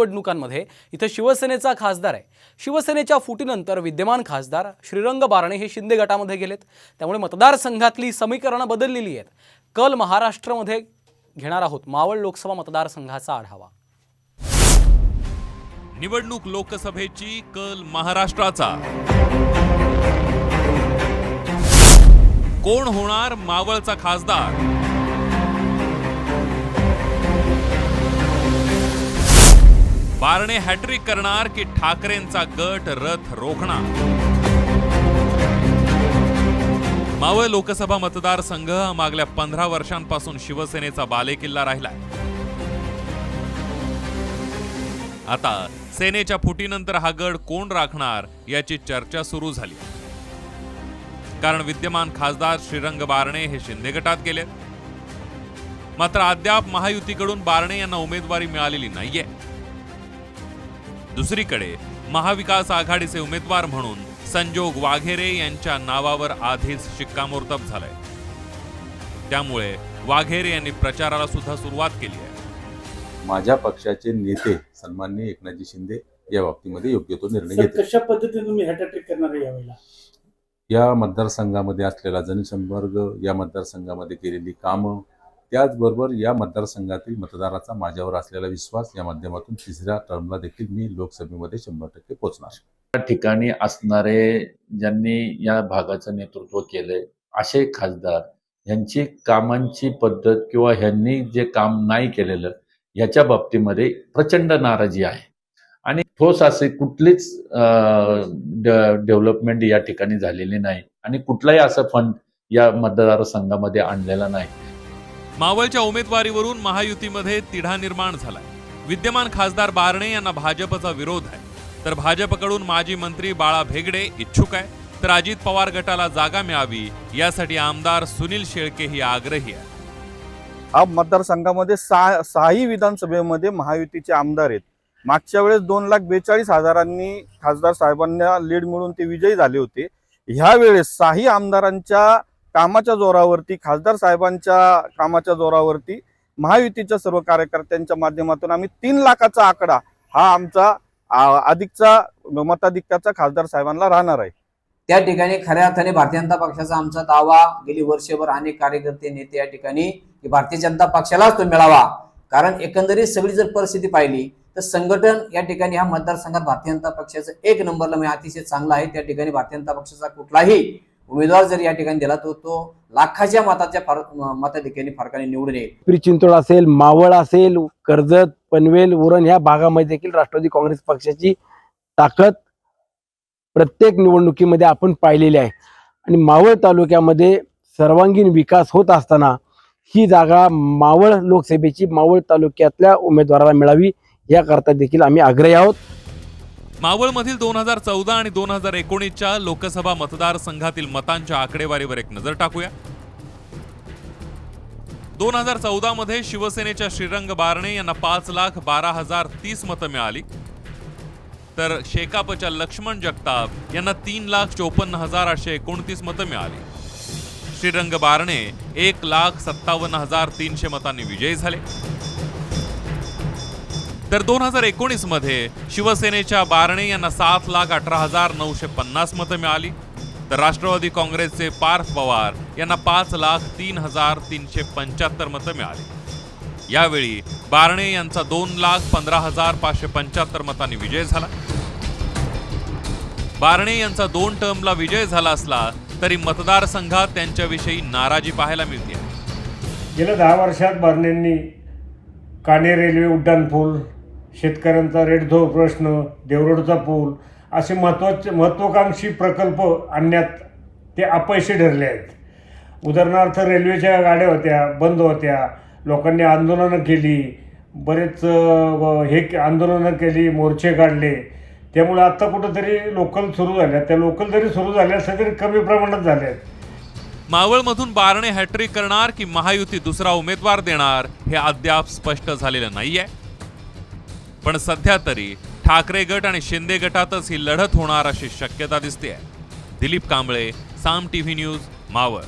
निवडणुकांमध्ये इथं शिवसेनेचा खासदार आहे. शिवसेनेच्या फुटीनंतर विद्यमान खासदार श्रीरंग बारणे हे शिंदे गटामध्ये गेलेत. त्यामुळे मतदारसंघातली समीकरणं बदललेली आहेत. कल महाराष्ट्रामध्ये घेणार आहोत. मावळ लोकसभा मतदारसंघाचा आढावा. निवडणूक लोकसभेची कल महाराष्ट्राचा. कोण होणार मावळचा खासदार? बारणे हॅट्रिक करणार की ठाकरेंचा गट रथ रोखणार? मावळ लोकसभा मतदारसंघ मागल्या पंधरा वर्षांपासून शिवसेनेचा बालेकिल्ला राहिलाय. आता सेनेच्या फुटीनंतर हा गड कोण राखणार याची चर्चा सुरू झाली. कारण विद्यमान खासदार श्रीरंग बारणे हे शिंदे गटात गेले मात्र अद्याप महायुतीकडून बारणे यांना उमेदवारी मिळालेली नाहीये. दुसरीकडे महाविकास आघाडीचे उमेदवार म्हणून संजोग वाघेरे यांच्या नावावर आधीच शिक्कामोर्तब झालंय. त्यामुळे वाघेरे यांनी प्रचाराला सुद्धा सुरुवात केली आहे. माझ्या पक्षाचे नेते सन्माननीय एकनाथजी शिंदे या बाबतीमध्ये योग्य तो निर्णय घेतील. कशा पद्धतीने तुम्ही हॅटॅट्रिक करणार आहे यावेळेला? या मतदारसंघामध्ये असलेला जनसंपर्क या मतदारसंघामध्ये केलेली कामं त्याचबरोबर या मतदारसंघातील मतदाराचा माझ्यावर असलेला विश्वास या माध्यमातून तिसऱ्या टर्मला देखील मी लोकसभेमध्ये शंभर टक्के पोहोचणार त्या ठिकाणी असणारे ज्यांनी या भागाचं नेतृत्व केलंय असे खासदार यांची कामांची पद्धत किंवा ह्यांनी जे काम नाही केलेलं ह्याच्या बाबतीमध्ये प्रचंड नाराजी आहे. आणि ठोस असे कुठलीच डेव्हलपमेंट या ठिकाणी झालेली नाही. आणि कुठलाही असं फंड या मतदारसंघामध्ये आणलेला नाही. मावळच्या उमेदवारीवरून महायुतीमध्ये तिढा निर्माण झालाय. विद्यमान खासदार बारणे यांना भाजपचा विरोध आहे. तर भाजपकडून माजी मंत्री बाळा भेगडे इच्छुक आहे. तर अजित पवार गटाला जागा मिळावी यासाठी आमदार सुनील शेळके ही आग्रही आहे. हा मतदारसंघामध्ये सहा सहाही विधानसभेमध्ये महायुतीचे आमदार आहेत. मागच्या वेळेस दोन लाख बेचाळीस हजारांनी खासदार साहेबांना लीड मिळून ते विजयी झाले होते. ह्या वेळेस साही आमदारांच्या कामाच्या जोरावरती खासदार साहेबांच्या कामाच्या जोरावरती महायुतीच्या सर्व कार्यकर्त्यांच्या माध्यमातून आम्ही तीन लाखाचा आकडा हा आमचा अधिकचा मताधिक्याचा खासदार साहेबांना राहणार आहे. त्या ठिकाणी खऱ्या अर्थाने भारतीय जनता पक्षाचा आमचा दावा गेली वर्षभर अनेक कार्यकर्ते नेते या ठिकाणी की भारतीय जनता पक्षालाच तो मिळावा. कारण एकंदरीत सगळी जर परिस्थिती पाहिली तर संघटन या ठिकाणी ह्या मतदारसंघात भारतीय जनता पक्षाचं एक नंबरला म्हणजे अतिशय चांगला आहे. त्या ठिकाणी भारतीय जनता पक्षाचा कुठलाही उमेदवार जर या ठिकाणी दिला तो तो लाखाच्या मताच्या फार मताधिक्याने फरकाने निवडून येईल. पिंपरी चिंचवड असेल मावळ असेल कर्जत पनवेल उरण ह्या भागामध्ये देखील राष्ट्रवादी काँग्रेस पक्षाची ताकद प्रत्येक निवडणुकीमध्ये आपण पाहिलेली आहे. आणि मावळ तालुक्यामध्ये सर्वांगीण विकास होत असताना ही जागा मावळ लोकसभेची मावळ तालुक्यातल्या उमेदवाराला मिळावी याकरता देखील आम्ही आग्रही आहोत. मावळमधील दोन हजार चौदा आणि दोन हजार एकोणीसच्या लोकसभा मतदारसंघातील मतांच्या आकडेवारीवर एक नजर टाकूया. दोन हजार चौदामध्ये शिवसेनेच्या श्रीरंग बारणे यांना पाच लाख बारा हजार तीस मतं मिळाली. तर शेकापच्या लक्ष्मण जगताप यांना तीन लाख चोपन्न हजार आठशे एकोणतीस मतं मिळाली. श्रीरंग बारणे एक लाख सत्तावन्न हजार तीनशे मतांनी विजयी झाले. तर दोन हजार एकोणीसमध्ये शिवसेनेच्या बारणे यांना सात लाख अठरा हजार नऊशे पन्नास मतं मिळाली. तर राष्ट्रवादी काँग्रेसचे पार्थ पवार यांना पाच लाख तीन हजार तीनशे पंच्याहत्तर मतं मिळाली. यावेळी बारणे यांचा दोन लाख पंधरा हजार पाचशे पंच्याहत्तर मतांनी विजय झाला. बारणे यांचा दोन टर्मला विजय झाला असला तरी मतदारसंघात त्यांच्याविषयी नाराजी पाहायला मिळते. गेल्या दहा वर्षात बारणेंनी काणे रेल्वे उड्डाणपूल शेतकऱ्यांचा रेडधो प्रश्न देवरोडचा पूल असे महत्त्वाचे महत्त्वाकांक्षी प्रकल्प आणण्यात ते अपयशी ठरले आहेत. उदाहरणार्थ रेल्वेच्या गाड्या होत्या बंद होत्या लोकांनी आंदोलनं केली बरेच हे आंदोलनं केली मोर्चे काढले. त्यामुळे आत्ता कुठंतरी लोकल सुरू झाल्या. त्या लोकल जरी सुरू झाल्या असल्या तरी कमी प्रमाणात झाल्या आहेत. मावळमधून बारणे हॅट्रिक करणार की महायुती दुसरा उमेदवार देणार हे अद्याप स्पष्ट झालेलं नाहीये. पण सध्या तरी ठाकरे गट आणि शिंदे गटातच ही लढत होणार अशी शक्यता दिसते दिलीप कांबळे साम टीव्ही न्यूज मावळ.